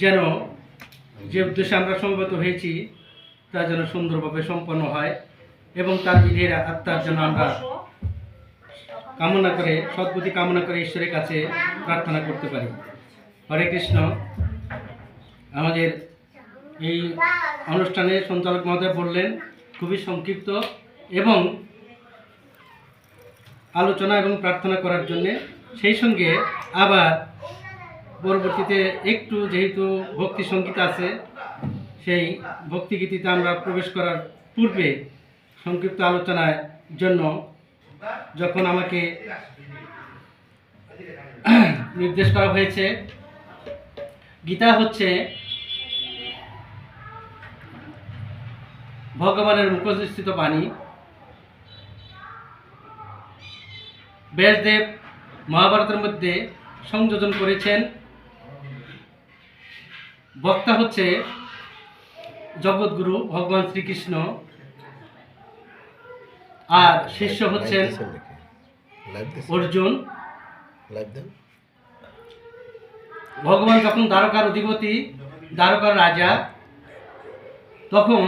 যেন যে উদ্দেশ্যে আমরা সমবেত হয়েছি, তা যেন সুন্দরভাবে সম্পন্ন হয় এবং তার বিধের আত্মার জন্য আমরা কামনা করে, সদ্বুদ্ধি কামনা করে ঈশ্বরের কাছে প্রার্থনা করতে পারি। হরে কৃষ্ণ। আমাদের এই অনুষ্ঠানে সঞ্চালক মহোদয় বললেন, খুবই সংক্ষিপ্ত এবং আলোচনা এবং প্রার্থনা করার জন্যে, সেই সঙ্গে আবার পরবর্তীতে একটু যেহেতু ভক্তি সংগীত আছে, সেই ভক্তিগীতিতে আমরা প্রবেশ করার পূর্বে সংক্ষিপ্ত আলোচনার জন্য যখন আমাকে নির্দেশ করা হয়েছে, গীতা হচ্ছে ভগবানের মুখস্থিত বাণী। ব্যাসদেব মহাভারতের মধ্যে সংযোজন করেছেন। বক্তা হচ্ছে জগৎগুরু ভগবান শ্রীকৃষ্ণ। আর শিষ্য হচ্ছেন অর্জুন। ভগবান যখন দ্বারকার অধিপতি দ্বারকার রাজা তখন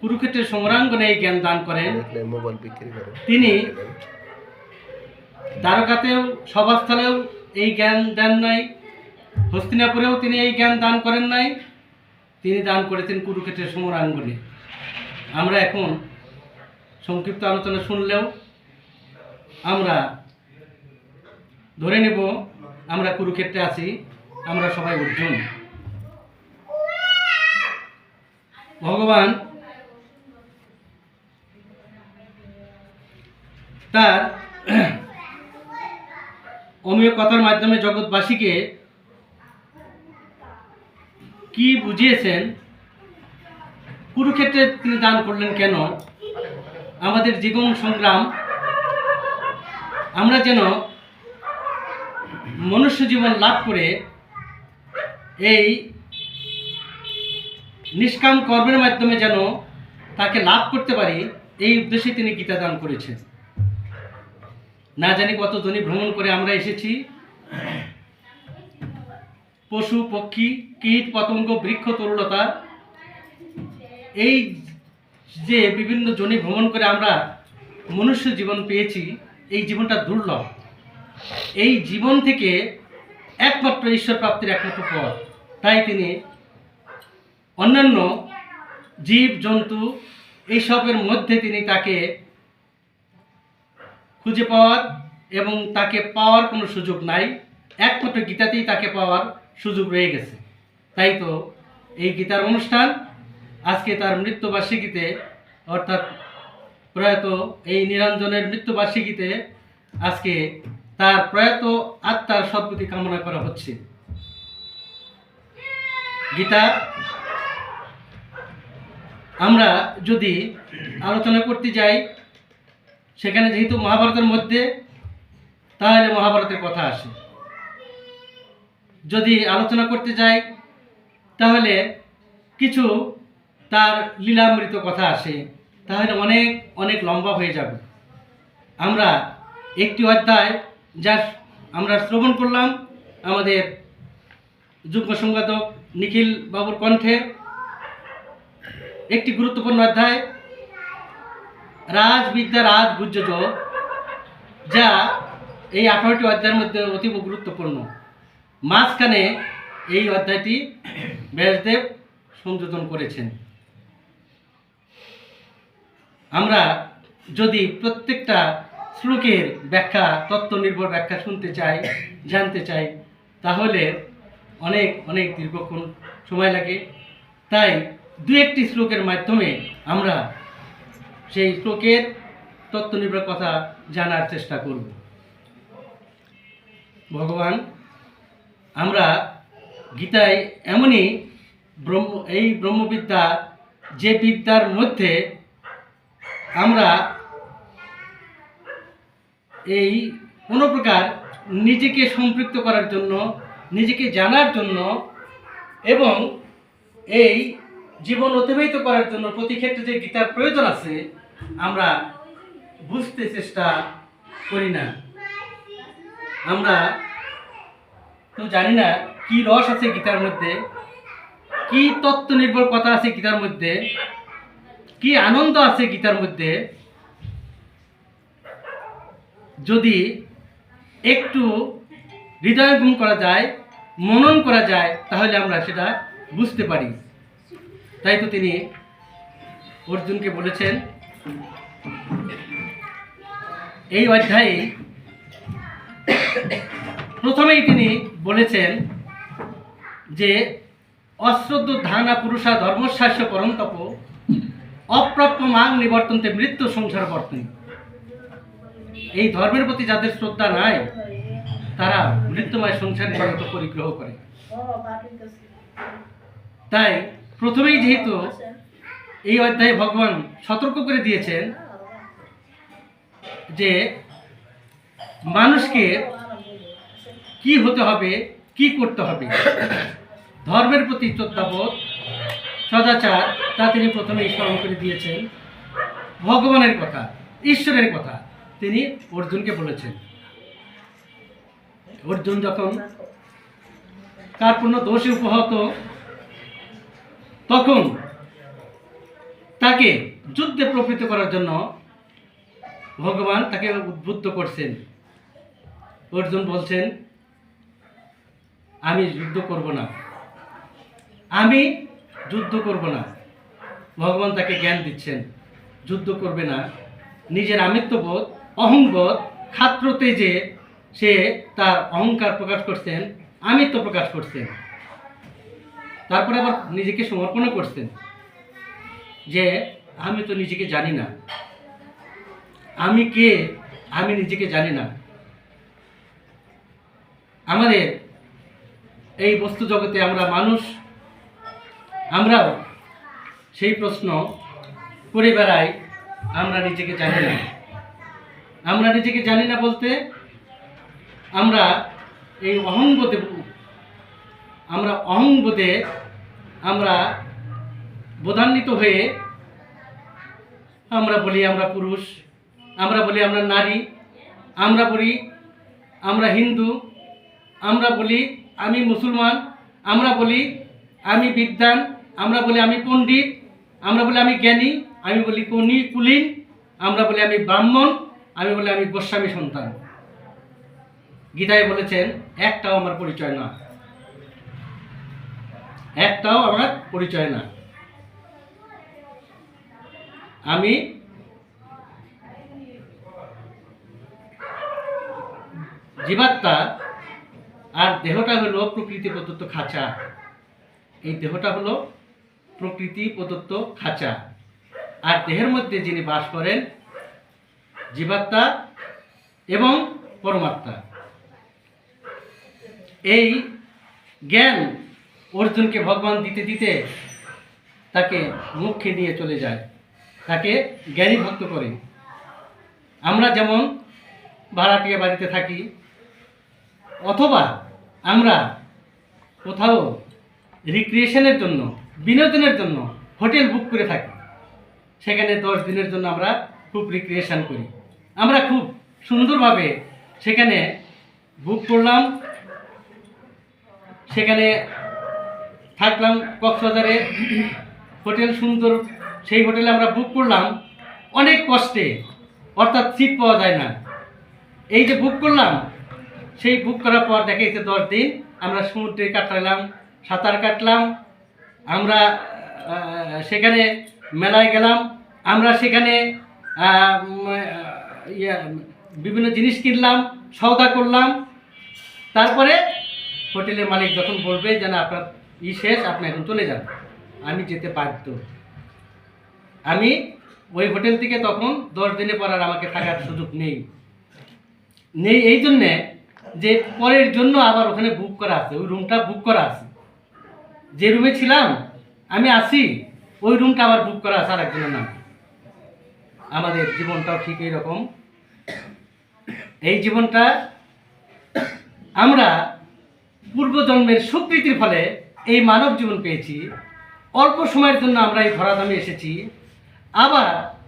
কুরুক্ষেত্রের সংগ্রাঙ্গনে এই জ্ঞান দান করেন। তিনি দ্বারকাতেও সভাস্থলেও এই জ্ঞান দেন নাই। হস্তিনাপুরেও তিনি এই জ্ঞান দান করেন নাই। তিনি দান করেছেন কুরুক্ষেত্রের সমরাঙ্গনে আমরা এখন সংক্ষিপ্ত আলোচনা শুনলেও আমরা ধরে নেব, আমরা কুরুক্ষেত্রে আছি, আমরা সবাই অর্জুন। ভগবান তার অমীয় কথার মাধ্যমে জগৎবাসীকে কি বুঝিয়েছেন? কুরুক্ষেত্রে তিনি দান করলেন কেন? আমাদের জীবন সংগ্রাম, আমরা যেন মনুষ্য জীবন লাভ করে এই নিষ্কাম কর্মের মাধ্যমে যেন তাকে লাভ করতে পারি, এই উদ্দেশ্যে তিনি গীতা দান করেছেন। না জানি কত ধনী ভ্রমণ করে আমরা এসেছি। পশু, পক্ষী, কীট, পতঙ্গ, বৃক্ষ তরুলতা এই যে বিভিন্ন জনি ভ্রমণ করে আমরা মনুষ্য জীবন পেয়েছি, এই জীবনটা দুর্লভ। এই জীবন থেকে একমাত্র ঈশ্বর প্রাপ্তির একমাত্র পথ। তাই তিনি অন্যান্য জীব, জন্তু এইসবের মধ্যে তিনি তাকে খুঁজে পাওয়ার এবং তাকে পাওয়ার কোনো সুযোগ নাই। একমাত্র গীতাতেই তাকে পাওয়ার সুযোগ রয়ে গেছে। তাই তো এই গীতার অনুষ্ঠান আজকে তার মৃত্যুবার্ষিকীতে, অর্থাৎ প্রয়াত এই নিরঞ্জনের মৃত্যুবার্ষিকীতে আজকে তার প্রয়াত আত্মার সদ্গতি কামনা করা হচ্ছে। গীতা, আমরা যদি আলোচনা করতে যাই, সেখানে যেহেতু মহাভারতের মধ্যে, তাহলে মহাভারতের কথা আসে। যদি আলোচনা করতে যাই, তাহলে কিছু তার লীলামৃত কথা আসে, তাহলে অনেক অনেক লম্বা হয়ে যাবে। আমরা একটি অধ্যায় যা আমরা শ্রবণ করলাম, আমাদের যুগ্ম সম্পাদক নিখিল বাবুর কণ্ঠে। একটি গুরুত্বপূর্ণ অধ্যায়, রাজবিদ্যা রাজ গুজ্জজ যা এই আঠারোটি অধ্যায়ের মধ্যে অতীব গুরুত্বপূর্ণ। মাঝখানে এই অধ্যায়টি ব্যাসদেব সংযোজন করেছেন। আমরা যদি প্রত্যেকটা শ্লোকের ব্যাখ্যা তত্ত্ব নির্ভর ব্যাখ্যা শুনতে চাই, জানতে চাই, তাহলে অনেক অনেক দীর্ঘক্ষণ সময় লাগে। তাই দু একটি শ্লোকের মাধ্যমে আমরা সেই শ্লোকের তত্ত্ব নির্ভর কথা জানার চেষ্টা করব। ভগবান আমরা গীতায় এমনই ব্রহ্ম, এই ব্রহ্মবিদ্যা যে বিদ্যার মধ্যে আমরা এই কোনো প্রকার নিজেকে সম্পৃক্ত করার জন্য, নিজেকে জানার জন্য এবং এই জীবন অতিবাহিত করার জন্য প্রতি ক্ষেত্রে যে গীতার প্রয়োজন আছে, আমরা বুঝতে চেষ্টা করি না। আমরা তো জানি না, কি রস আছে গীতার মধ্যে? কি তত্ত্ব নির্ভর কথা আছে গীতার মধ্যে? কি আনন্দ আছে গীতার মধ্যে? যদি একটু হৃদয়ঙ্গম করা যায়, মনন করা যায়, তাহলে আমরা সেটা বুঝতে পারি। তাই তো তিনি অর্জুনকে বলেছেন, এই অধ্যায়ে প্রথমেই তিনি বলেছেন যে অশ্রদ্ধ ধানা পুরুষা ধর্মশাস্য পরন্তপ অপ্রাপ্য মাং নিবর্তন্তে মৃত্যু সংসার বর্তন। এই ধর্মের প্রতি যাদের শ্রদ্ধা নাই, তারা মৃত্যুময় সংসার জগত পরিগ্রহ করে। তাই প্রথমেই যেহেতু এই অধ্যায়ে ভগবান সতর্ক করে দিয়েছেন যে মানুষকে কি হতে হবে, কি করতে হবে? ধর্মের প্রতি শ্রদ্ধাবোধ সদাচার, তা তিনি প্রথমেই স্মরণ করে দিয়েছেন। ভগবানের কথা, ঈশ্বরের কথা তিনি অর্জুনকে বলেছেন। অর্জুন যখন তার পূর্ণ দোষে উপহত, তখন তাকে যুদ্ধে প্রবৃত্ত করার জন্য ভগবান তাকে উদ্বুদ্ধ করছেন। অর্জুন বলছেন আমি যুদ্ধ করব না। আমি যুদ্ধ করব না। ভগবান তাকে জ্ঞান দিচ্ছেন। যুদ্ধ করবে না। নিজের আমিত্ববোধ, অহংবোধ খাত্র যে সে তার অহংকার প্রকাশ করছেন, আমিত্ব প্রকাশ করছেন। তারপরে আবার নিজেকে সমর্পণ করছেন। যে আমি তো নিজেকে জানি না। আমি কে? আমি নিজেকে জানি না। আমাদের এই বস্তু জগতে আমরা মানুষ, আমরাও সেই প্রশ্ন করে বেড়াই, আমরা নিজেকে জানি না। আমরা নিজেকে জানি না বলতে আমরা এই অহংবোধে আমরা অহংবোধে আমরা বোধান্বিত হয়ে আমরা বলি আমরা পুরুষ, আমরা বলি আমরা নারী, আমরা বলি আমরা হিন্দু, আমরা বলি আমি মুসলমান, আমরা বলি আমি বিদ্যান আমরা বলি আমি পণ্ডিত, আমরা বলি আমি জ্ঞানী, আমি বলি কনি, কুলীন, আমরা বলি আমি ব্রাহ্মণ, আমি বলি আমি গোস্বামী সন্তান। গীতায় বলেছেন, একটাও আমার পরিচয় না। একটাও আমার পরিচয় না। আমি জীবাত্মা আর দেহটা হলো প্রকৃতি প্রদত্ত খাঁচা। এই দেহটা হলো প্রকৃতি প্রদত্ত খাঁচা। আর দেহের মধ্যে যিনি বাস করেন, জীবাত্মা এবং পরমাত্মা। এই জ্ঞান অর্জুনকে ভগবান দিতে দিতে তাকে মুখে নিয়ে চলে যায়। তাকে জ্ঞানী ভক্ত করে। আমরা যেমন ভাড়াটিয়া বাড়িতে থাকি, অথবা আমরা কোথাও রিক্রিয়েশনের জন্য, বিনোদনের জন্য হোটেল বুক করে থাকি। সেখানে দশ দিনের জন্য আমরা খুব রিক্রিয়েশন করি। আমরা খুব সুন্দরভাবে সেখানে বুক করলাম। সেখানে থাকলাম কক্সবাজারে। হোটেল সুন্দর, সেই হোটেলে আমরা বুক করলাম। অনেক কষ্টে, অর্থাৎ সিট পাওয়া যায় না। এই যে বুক করলাম সেই বুক করার পর দেখে গেছে দশ দিন, আমরা সমুদ্রে কাটালাম, সাঁতার কাটলাম, আমরা সেখানে মেলায় গেলাম, আমরা সেখানে বিভিন্ন জিনিস কিনলাম, সওদা করলাম, তারপরে হোটেলের মালিক যখন বলবে যে, না, আপনার ই শেষ, আপনি এখন চলে যান। আমি যেতে বাধ্য। আমি ওই হোটেল থেকে তখন দশ দিনে পর আর আমাকে থাকার সুযোগ নেই। নেই, এই জন্যে যে পরের জন্য আবার ওখানে বুক করা আছে, ওই রুমটা বুক করা আছে। যে রুমে ছিলাম, আমি আসি ওই রুমটা আবার বুক করা আছে আর একজনের নাম। আমাদের জীবনটাও ঠিক এইরকম। এই জীবনটা আমরা পূর্বজন্মের সুকৃতির ফলে এই মানব জীবন পেয়েছি। অল্প সময়ের জন্য আমরা এই ধরাধামে এসেছি। আবার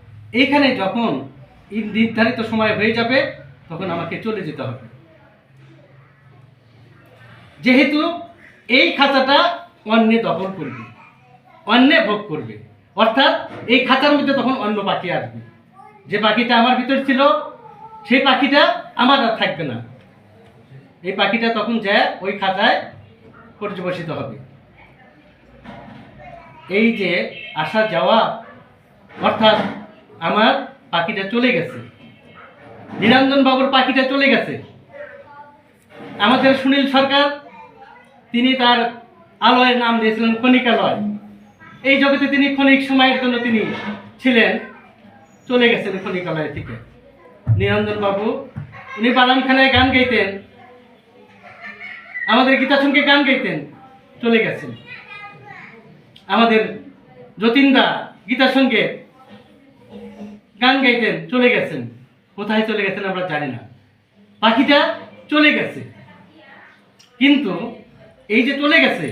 এখানে যখন নির্ধারিত সময় হয়ে যাবে, তখন আমাকে চলে যেতে হবে। যেহেতু এই খাঁচাটা অন্যে দখল করবে অন্যে ভোগ করবে। অর্থাৎ এই খাঁচার মধ্যে তখন অন্য পাখি আসবে। যে পাখিটা আমার ভিতর ছিল, সেই পাখিটা আমার আর থাকবে না। এই পাখিটা তখন যায় ওই খাঁচায় পর্যবসিত হবে। এই যে আসা যাওয়া, অর্থাৎ আমার পাখিটা চলে গেছে। নিরঞ্জন বাবুর পাখিটা চলে গেছে। আমাদের সুনীল সরকার তিনি তার আলয়ের নাম দিয়েছিলেন ক্ষণিকালয় এই জগতে তিনি ক্ষণিক সময়ের জন্য তিনি ছিলেন, চলে গেছেন ক্ষণিকালয় থেকে। নিরঞ্জন বাবু, উনি বাদামখানায় গান গাইতেন। আমাদের গীতা সঙ্গে গান গাইতেন, চলে গেছেন। আমাদের যতীনদা গীতার সঙ্গে গান গাইতেন, চলে গেছেন। কোথায় চলে গেছেন আমরা জানি না। পাখিটা চলে গেছে। কিন্তু এই যে চলে গেছে,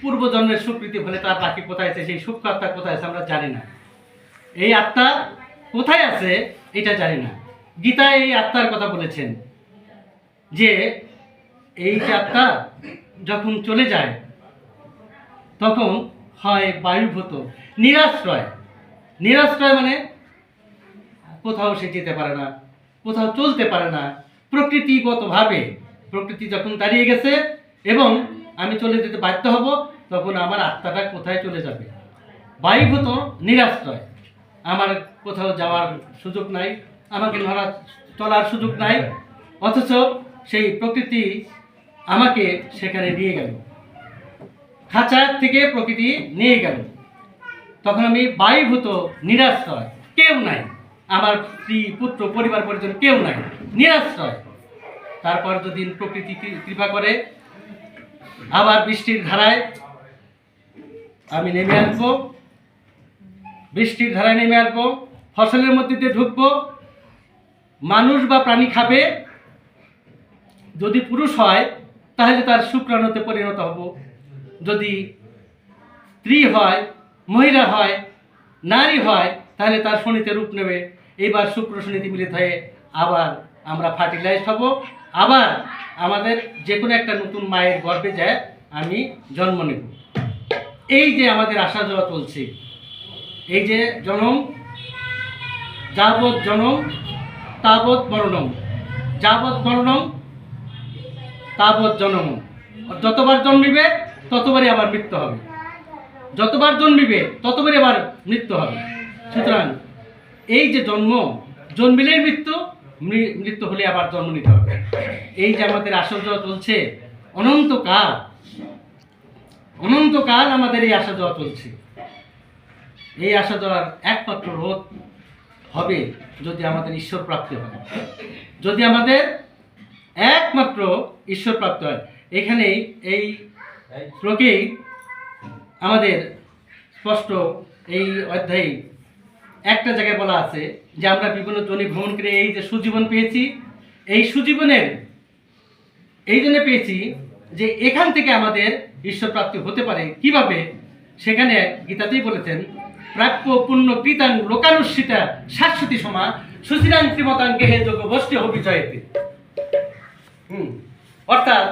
পূর্বজন্মের স্বীকৃতি হলে তার পাখি কোথায় আছে, সেই সূক্ষ্ম আত্মা কোথায় আছে আমরা জানি না। এই আত্মা কোথায় আছে এটা জানি না। গীতা এই আত্মার কথা বলেছেন যে, এই যে আত্মা যখন চলে যায়, তখন হয় বায়ুভূত, নিরাশ্রয়। নিরাশ্রয় মানে কোথাও সে যেতে পারে না, কোথাও চলতে পারে না। প্রকৃতিগতভাবে, প্রকৃতি যখন দাঁড়িয়ে গেছে এবং আমি চলে যেতে বাধ্য হব, তখন আমার আত্মাটা কোথায় চলে যাবে? বায়ুভূত নিরাশ্রয়। আমার কোথাও যাওয়ার সুযোগ নাই, আমাকে ধরা চলার সুযোগ নাই, অথচ সেই প্রকৃতি আমাকে সেখানে নিয়ে গেল। খাঁচার থেকে প্রকৃতি নিয়ে গেল। তখন আমি বায়ুভূত নিরাশ্রয়। কেউ নাই। আমার স্ত্রী, পুত্র, পরিবার, পরিজন কেউ নাই। নিরাশ্রয়। তারপর যদি প্রকৃতি কৃপা করে আবার বৃষ্টির ধারায় আমি নেমে আসব। বৃষ্টির ধারায় নেমে আসব। ফসলের মধ্যে ঢুকবো। মানুষ বা প্রাণী খাবে। যদি পুরুষ হয়, তাহলে তার শুক্রাণুতে পরিণত হব। যদি স্ত্রী হয়, মহিলা হয়, নারী হয়, তাহলে তার শনিতে রূপ নেবে। এইবার শুক্র শনিতে মিলিত হয়ে আবার আমরা ফার্টিলাইজ হব। আবার আমাদের যে কোনো একটা নতুন মায়ের গর্ভে যায়, আমি জন্ম নেব। এই যে আমাদের আসা যাওয়া চলছে, এই যে জনম, যাবৎ জনম, তাবৎ মরণম। যাবৎ মরণম, তাবৎ জনম। যতবার জন্মিবে, ততবারই আবার মৃত্যু হবে। যতবার জন্মিবে, ততবারই আবার মৃত্যু হবে। সুতরাং এই যে জন্ম, জন্মিলেই মৃত্যু মৃত্যু হলে আবার জন্ম নিতে হবে। এই যে আমাদের আসা যাওয়া চলছে অনন্তকাল। অনন্তকাল আমাদের এই আসা যাওয়া চলছে। এই আসা যাওয়ার একমাত্র রোধ হবে যদি আমাদের ঈশ্বর প্রাপ্তি হয়। যদি আমাদের একমাত্র ঈশ্বর প্রাপ্ত হয়, এখানেই এই শ্লোকেই আমাদের স্পষ্ট এই অধ্যায়ে একটা জায়গায় বলা আছে যে আমরা বিভিন্ন জনি ভ্রমণ করে এই যে সুজীবন পেয়েছি। এই সুজীবনের, এই জন্য পেয়েছি যে এখান থেকে আমাদের ঈশ্বর প্রাপ্তি হতে পারে। কীভাবে? সেখানে গীতাতেই বলেছেন, প্রাপ্য পুণ্য কৃতাং লোকানুষ্ঠিতা শাশ্বতী সমা সুচিরাং শ্রীমতাং গেহে যোগ বস্তি অভিজয়তে। হুম। অর্থাৎ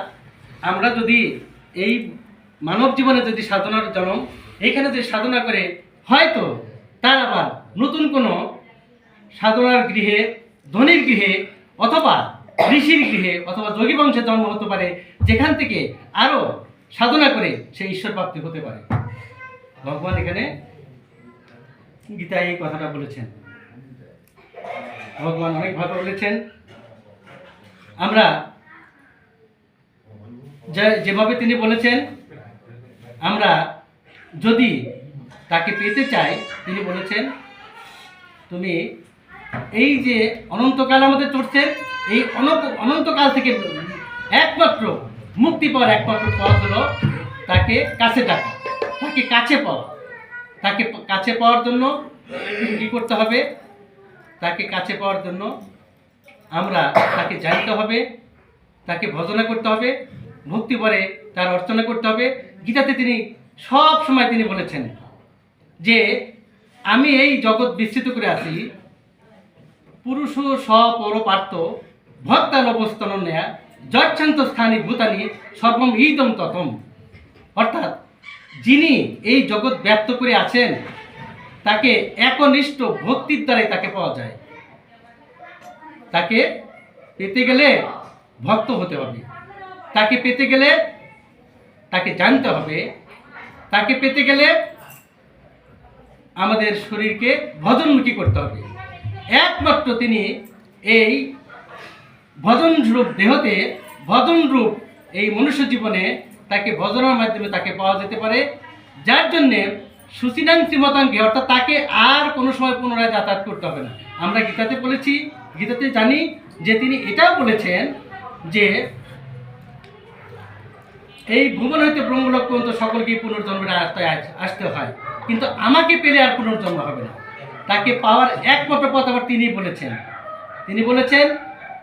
আমরা যদি এই মানব জীবনে যদি সাধনার জন্ম এইখানে যদি সাধনা করে, হয়তো তার আবার নতুন কোনো সাধনার গৃহে, ধনির গৃহে অথবা ঋষির গৃহে অথবা যোগী বংশে জন্ম হতে পারে, যেখান থেকে আরও সাধনা করে সে ঈশ্বর প্রাপ্তি হতে পারে। ভগবান এখানে গীতায় এই কথাটা বলেছেন। ভগবান অনেক অনেকভাবে বলেছেন। আমরা যেভাবে তিনি বলেছেন, আমরা যদি তাকে পেতে চাই তিনি বলেছেন, তুমি এই যে অনন্তকাল আমাদের চড়ছে এই অনন্ত, অনন্তকাল থেকে একমাত্র মুক্তি পাওয়ার একমাত্র পথ হলো তাকে কাছে ডাকা, তাকে কাছে পাওয়া। তাকে কাছে পাওয়ার জন্য কি করতে হবে? তাকে কাছে পাওয়ার জন্য আমরা তাকে জানতে হবে, তাকে ভজনা করতে হবে ভক্তি পরে তার অর্চনা করতে হবে। গীতাতে তিনি সব সময় তিনি বলেছেন যে আমি এই জগৎ বিস্তৃত করে আছি, পুরুষ স্বপর পার্থ অবস্থান নেয়া যচ্ছান্ত স্থানী ভূতানি সর্বম ইদম ততম। অর্থাৎ যিনি এই জগৎ ব্যপ্ত করে আছেন, তাকে একনিষ্ঠ ভক্তির দ্বারাই তাকে পাওয়া যায়। তাকে পেতে গেলে ভক্ত হতে হবে। তাকে পেতে গেলে তাকে জানতে হবে। তাকে পেতে গেলে আমাদের শরীরকে ভজনমুখী করতে হবে। একমাত্র তিনি এই ভজন রূপ দেহতে ভজন রূপ এই মনুষ্য জীবনে তাকে ভজনের মাধ্যমে তাকে পাওয়া যেতে পারে। যার জন্যে সুচিনাং শ্রীমতাঙ্গে অর্থাৎ তাকে আর কোনো সময় পুনরায় যাতায়াত করতে হবে না। আমরা গীতাতে বলেছি, গীতাতে জানি যে তিনি এটাও বলেছেন যে এই ভুবন হইতে ব্রহ্মলোক পর্যন্ত সকলকেই পুনর্জন্মের আস- আসতে হয়। কিন্তু আমাকে পেলে আর পুনর্জন্ম হবে না। তাকে পাওয়ার একমাত্র পথ আবার তিনি বলেছেন। তিনি বলেছেন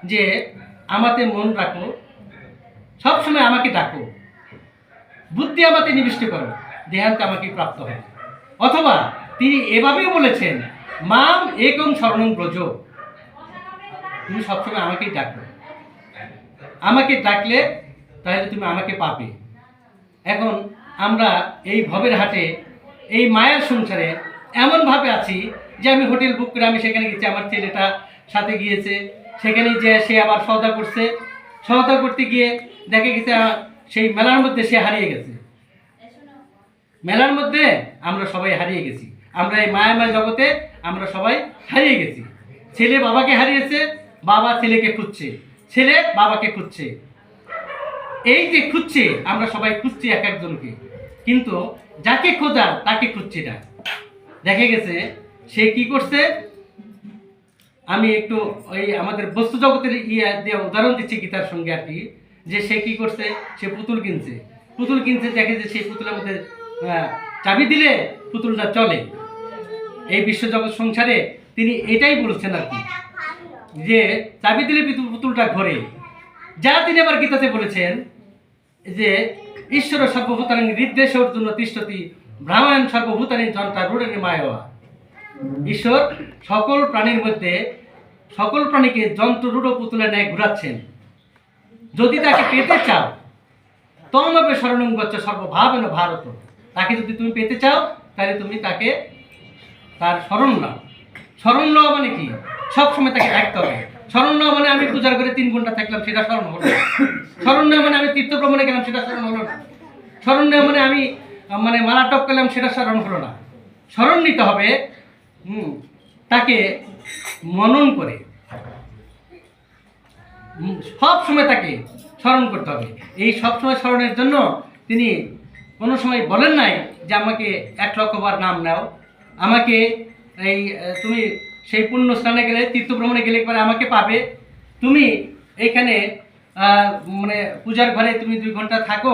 যে, আমাতে মন রাখো, সবসময় আমাকে ডাকো। বুদ্ধি আমাতে নিবিষ্ট করো, দেহান্তে আমাকে প্রাপ্ত হয়। অথবা তিনি এভাবেও বলেছেন, মাম একম শরণং ব্রজ। তুমি সবসময় আমাকেই ডাকো। আমাকে ডাকলে তাহলে তুমি আমাকে পাবে। এখন আমরা এই ভবের হাটে এই মায়ের সংসারে এমনভাবে আছি যে আমি হোটেল বুক করে আমি সেখানে গেছি, আমার ছেলেটা সাথে গিয়েছে। সেখানে যে সে আবার সওদা করছে। সওদা করতে গিয়ে দেখে গেছে সেই মেলার মধ্যে সে হারিয়ে গেছে। মেলার মধ্যে আমরা সবাই হারিয়ে গেছি। আমরা এই মায়াময় জগতে আমরা সবাই হারিয়ে গেছি। ছেলে বাবাকে হারিয়েছে, বাবা ছেলেকে খুঁজছে। ছেলে বাবাকে খুঁজছে। এই যে খুঁজছে, আমরা সবাই খুঁজছি এক একজনকে। কিন্তু যাকে খোঁজার তাকে খুঁজছি না। দেখে গেছে, সে কি করছে? আমি একটু ওই আমাদের বস্তু জগতের ইয়ে দিয়ে উদাহরণ দিচ্ছি গীতার সঙ্গে আর কি, যে সে কি করছে? সে পুতুল কিনছে। পুতুল কিনছে, দেখে যে সেই পুতুলের মধ্যে চাবি দিলে পুতুলটা চলে। এই বিশ্বজগৎ সংসারে তিনি এটাই বলছেন আর কি, যে চাবি দিলে পিতু- পুতুলটা ঘোরে। যা তিনি আবার গীতাতে বলেছেন যে ঈশ্বর সর্বভূতানি নির্দেশ অর্জুন তিষ্ঠতি, ব্রাহ্মণ সর্বভূতানি জনতা রুড়ে মায়বা ঈশ্বর সকল প্রাণীর মধ্যে সকল প্রাণীকে যন্ত্ররূঢ় পুতুলে ন্যায় ঘুরাচ্ছেন। যদি তাকে পেতে চাও তমভাবে শরণং গচ্ছ সর্বভাবেন ভারত। তাকে যদি তুমি পেতে চাও, তাহলে তুমি তাকে তার স্মরণ নাও। স্মরণ নেওয়া মানে কি? সবসময় তাকে ডাকতে হবে। স্মরণ নেওয়া মানে আমি পূজার করে তিন ঘণ্টা থাকলাম, সেটা স্মরণ হলো না। স্মরণ নেওয়া মানে আমি তীর্থ ভ্রমণে গেলাম, সেটা স্মরণ হলো না। স্মরণ নেওয়া মানে আমি মানে মালা টপ করলাম, সেটা স্মরণ হলো না। স্মরণ নিতে হবে তাকে মনন করে। সব সময় তাকে স্মরণ করতে হবে। এই সব সময় স্মরণের জন্য তিনি কোনো সময় বলেন নাই যে আমাকে এক লক্ষবার নাম নাও। আমাকে এই, তুমি সেই পুণ্য স্থানে গেলে তীর্থ ভ্রমণে গেলে পরে আমাকে পাবে। তুমি এইখানে আহ, মানে পূজার ঘরে তুমি দুই ঘণ্টা থাকো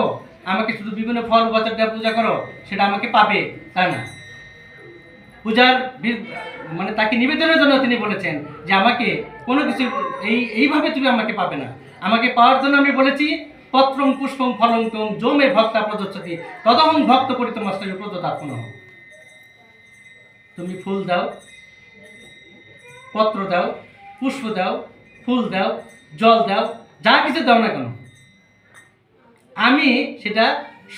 আমাকে শুধু বিভিন্ন ফল বছর দেওয়া পূজা করো সেটা আমাকে পাবে তা না? পূজার মানে তাকে নিবেদনের জন্য তিনি বলেছেন যে আমাকে কোনো কিছু এই এইভাবে তুমি আমাকে পাবে না। আমাকে পাওয়ার জন্য আমি বলেছি পত্রং পুষ্পং ফলং তং জমে ভক্তা প্রযোচ্ছতি তদহং ভক্ত পরিতমস্তয় প্রদতাপন তুমি ফুল দাও। পত্র দাও, পুষ্প দাও, ফুল দাও, জল দাও, যা কিছু দাও না কেন? আমি সেটা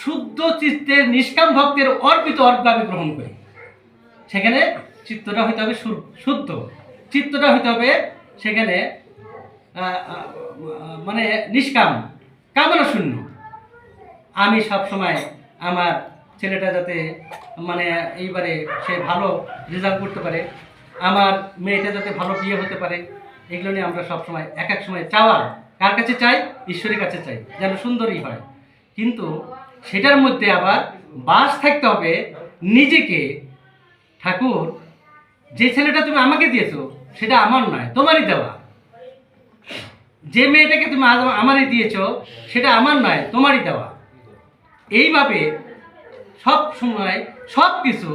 শুদ্ধ চিত্তের নিষ্কাম ভক্তের অর্পিত আমি গ্রহণ করি। সেখানে চিত্তটা হইতে হবে শুদ্ধ। চিত্তটা হইতে হবে সেখানে মানে নিষ্কাম কামনা শূন্য আমি সব সময় আমার ছেলেটা যাতে মানে এইবারে সে ভালো রেজাল্ট করতে পারে আমার মেয়েটা যাতে ভালো বিয়ে হতে পারে, এগুলো নিয়ে আমরা সব সময় এক এক সময় চাওয়া কার কাছে চাই? ঈশ্বরের কাছে চাই, যেন সুন্দরই হয়। কিন্তু সেটার মধ্যে আবার বাস থাকতে হবে নিজেকে। ঠাকুর, যে ছেলেটা তুমি আমাকে দিয়েছ, সেটা আমার নয়, তোমারই দেওয়া। যে মেয়েটাকে তুমি আমারই দিয়েছ, সেটা আমার নয়, তোমারই দেওয়া। এইভাবে সব সময় সব কিছু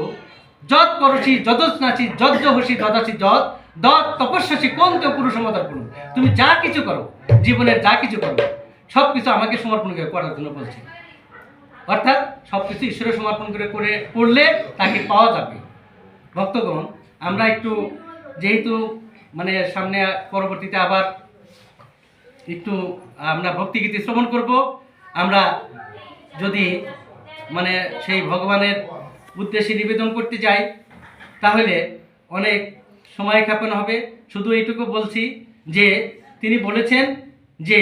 যত করছি যদস্নাচি যজ্ঞ হসি দদাসি যত, দত তপস্যাসি কোন তো পুরুষ সমর্পণ তুমি যা কিছু করো, জীবনের যা কিছু করো সব কিছু আমাকে সমর্পণ করে করার জন্য বলছে। অর্থাৎ সব কিছু ঈশ্বরের সমর্পণ করে করে করলে তাকে পাওয়া যাবে। ভক্তগণ, আমরা একটু যেহেতু মানে সামনে পরবর্তীতে আবার একটু আমরা ভক্তিগীতি শ্রবণ করব, আমরা যদি মানে সেই ভগবানের উদ্দেশ্যে নিবেদন করতে যাই, তাহলে অনেক সময় ক্ষেপণ হবে। শুধু এইটুকু বলছি যে, তিনি বলেছেন যে,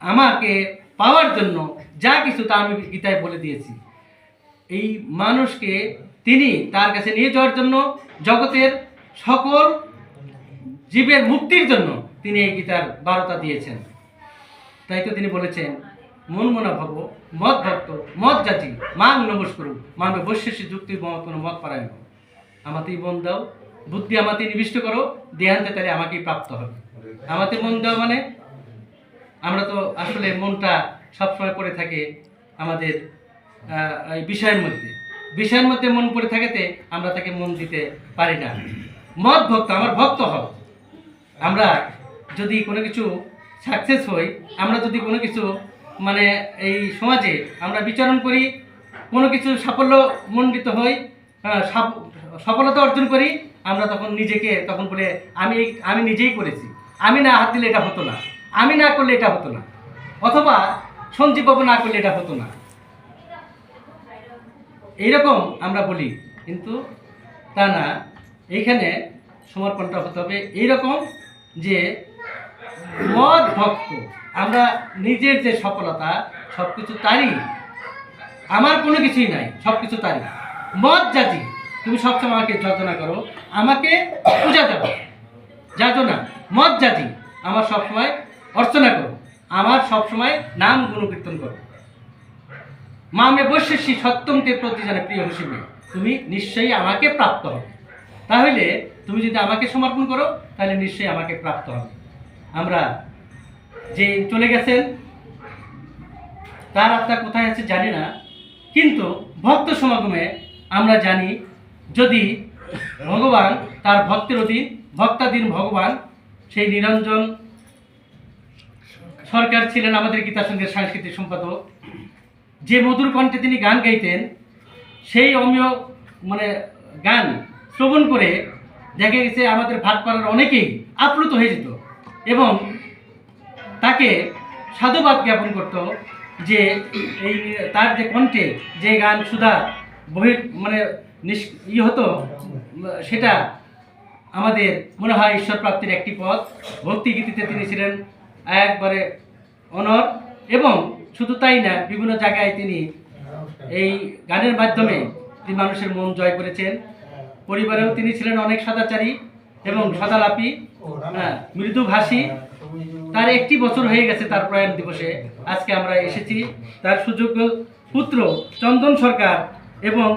আমাকে পাওয়ার জন্য যা কিছু তা আমি গীতায় বলে দিয়েছি। এই মানুষকে তিনি তার কাছে নিয়ে যাওয়ার জন্য, জগতের সকল জীবের মুক্তির জন্য তিনি এই গীতার বারতা দিয়েছেন। তাই তো তিনি বলেছেন মন মনা ভব মত ভক্ত, মত জাতি, মাং নমস্কর মানবে বৈশেষে যুক্তি মত মত পারায়ণ। আমাতেই মন দাও, বুদ্ধি আমাতে নিবিষ্ট করো, দেহান্তে তাহলে আমাকেই প্রাপ্ত হবে। আমাতে মন দাও মানে? আমরা তো আসলে মনটা সবসময় পড়ে থাকে আমাদের বিষয়ের মধ্যে। বিষয়ের মধ্যে মন পড়ে থাকেতে আমরা তাকে মন দিতে পারি না। মত ভক্ত, আমার ভক্ত হও। আমরা যদি কোনো কিছু সাকসেস হই, আমরা যদি কোনো কিছু মানে এই সমাজে আমরা বিচরণ করি, কোনো কিছু সাফল্য মণ্ডিত হই সফলতা অর্জন করি, আমরা তখন নিজেকে তখন বলে, আমি আমি নিজেই করেছি। আমি না হাত দিলে এটা হতো না। আমি না করলে এটা হতো না। অথবা সঞ্জীব বাবু না করলে এটা হতো না। এইরকম আমরা বলি। কিন্তু তা না, এইখানে সমর্পণটা হতে হবে। এইরকম যে মদ ভক্ত আমরা নিজের যে সফলতা সব কিছু তারই। আমার কোনো কিছুই নাই সব কিছু তারই। মদ জাতি, তুমি সবসময় আমাকে যত্না করো, আমাকে পূজা দেবো যাজনা, মদ জাতি, আমার সবসময় অর্চনা করো। আমার সবসময় নাম গুণকীর্তন করো। মা মামে বৈশেষী সত্যম তে প্রতিজনে প্রিয় হিসেবে তুমি নিশ্চয়ই আমাকে প্রাপ্ত হবে। তাহলে তুমি যদি আমাকে সমর্পণ করো, তাহলে নিশ্চয়ই আমাকে প্রাপ্ত হবে। আমরা যে চলে গেছেন, তার আত্মা কোথায় আছে জানি না, কিন্তু ভক্ত সমাগমে আমরা জানি যদি ভগবান তার ভক্তের অধীন, ভক্তাধীন ভগবান, সেই নিরঞ্জন সরকার ছিলেন আমাদের গীতা সঙ্গের সাংস্কৃতিক সম্পাদক, যে মধুর কণ্ঠে তিনি গান গাইতেন, সেই অমীয় মানে গান শ্রবণ করে দেখা গেছে আমাদের ভাটপাড়ার অনেকেই আপ্লুত হয়ে যেত এবং তাকে সাধুবাদ জ্ঞাপন করত যে এই তার যে কণ্ঠে যে গান সুধা বহির মানে ই হতো, সেটা আমাদের মনে হয় ঈশ্বর প্রাপ্তির একটি পথ। ভক্তি গীতিতে তিনি ছিলেন একবারে অনর এবং শুধু তাই না, বিভিন্ন জায়গায় তিনি এই গানের মাধ্যমে তিনি মানুষের মন জয় করেছেন। পরিবারেও তিনি ছিলেন অনেক সদাচারী এবং সদালাপী হ্যাঁ মৃদুভাষী তার একটি বছর হয়ে গেছে তার প্রয়াণ দিবসে। আজকে আমরা এসেছি। তার সুযোগ্য পুত্র চন্দন সরকার এবং